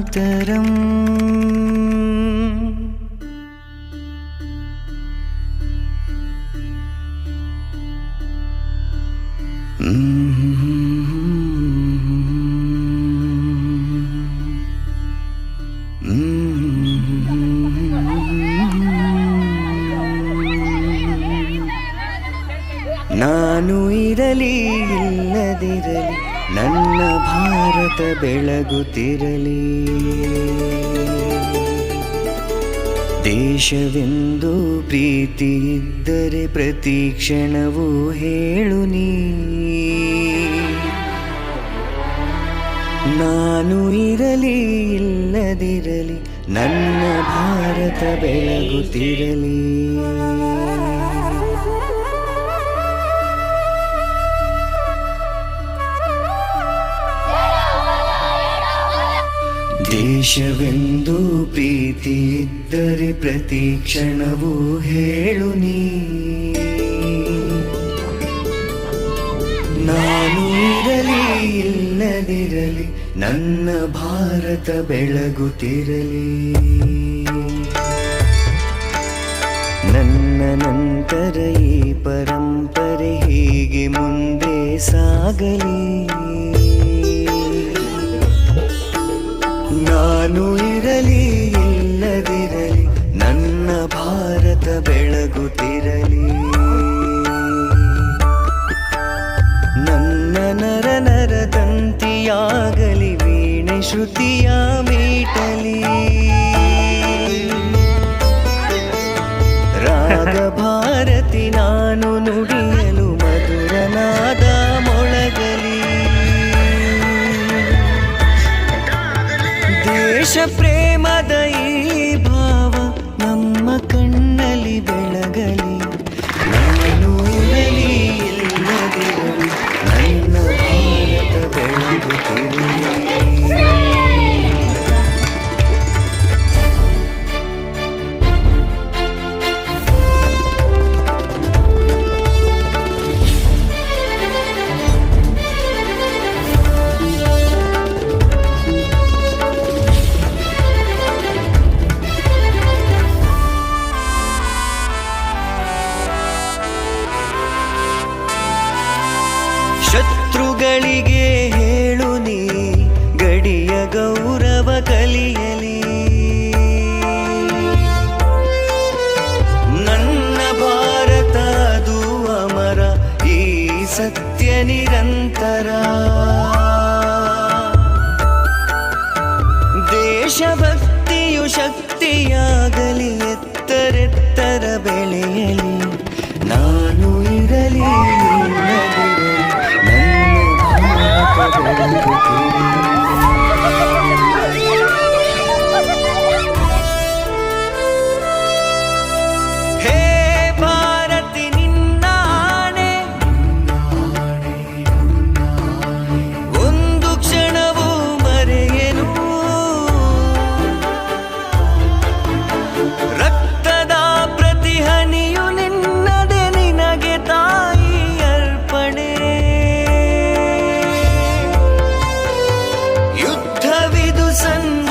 ಮಾತರಂ. ನಾನು ಇರಲಿ ಇಲ್ಲದಿರಲಿ ನನ್ನ ಭಾರತ ಬೆಳಗುತ್ತಿರಲಿ. ದೇಶವೆಂದು ಪ್ರೀತಿ ಇದ್ದರೆ ಪ್ರತಿ ಕ್ಷಣವೂ ಹೇಳು ನೀ. ನಾನು ಇರಲಿ ಇಲ್ಲದಿರಲಿ, ನನ್ನ ಭಾರತ ಬೆಳಗುತ್ತಿರಲಿ. ದೇಶವೆಂದು ಪ್ರೀತಿ ಇದ್ದರೆ ಪ್ರತಿ ಕ್ಷಣವೂ ಹೇಳು ನೀ. ನಾನು ಇರಲಿ ಇಲ್ಲದಿರಲಿ, ನನ್ನ ಭಾರತ ಬೆಳಗುತ್ತಿರಲಿ. ನನ್ನ ನಂತರ ಈ ಪರಂಪರೆ ಹೀಗೆ ಮುಂದೆ ಸಾಗಲಿ. ಭಾರತ ಬೆಳಗುತ್ತಿರಲಿ ನನ್ನ ನರ ನರ ತಂತಿಯಾಗಲಿ, ವೀಣೆ ಶ್ರುತಿಯ ಮೀಟಲಿ. ರಾಗ ಭಾರತಿ ನಾನು ನುಡಿಯಲು ಮಧುರನಾದ ಮೊಳಗಲಿ. ದೇಶ ಪ್ರೇಮದ ಶತ್ರುಗಳಿಗೆ ಸತ್ಯ ನಿರಂತರ. ದೇಶಭಕ್ತಿಯು ಶಕ್ತಿಯಾಗಲಿ ಎತ್ತರೆತ್ತರ ಬೆಳೆಯಲಿ. sen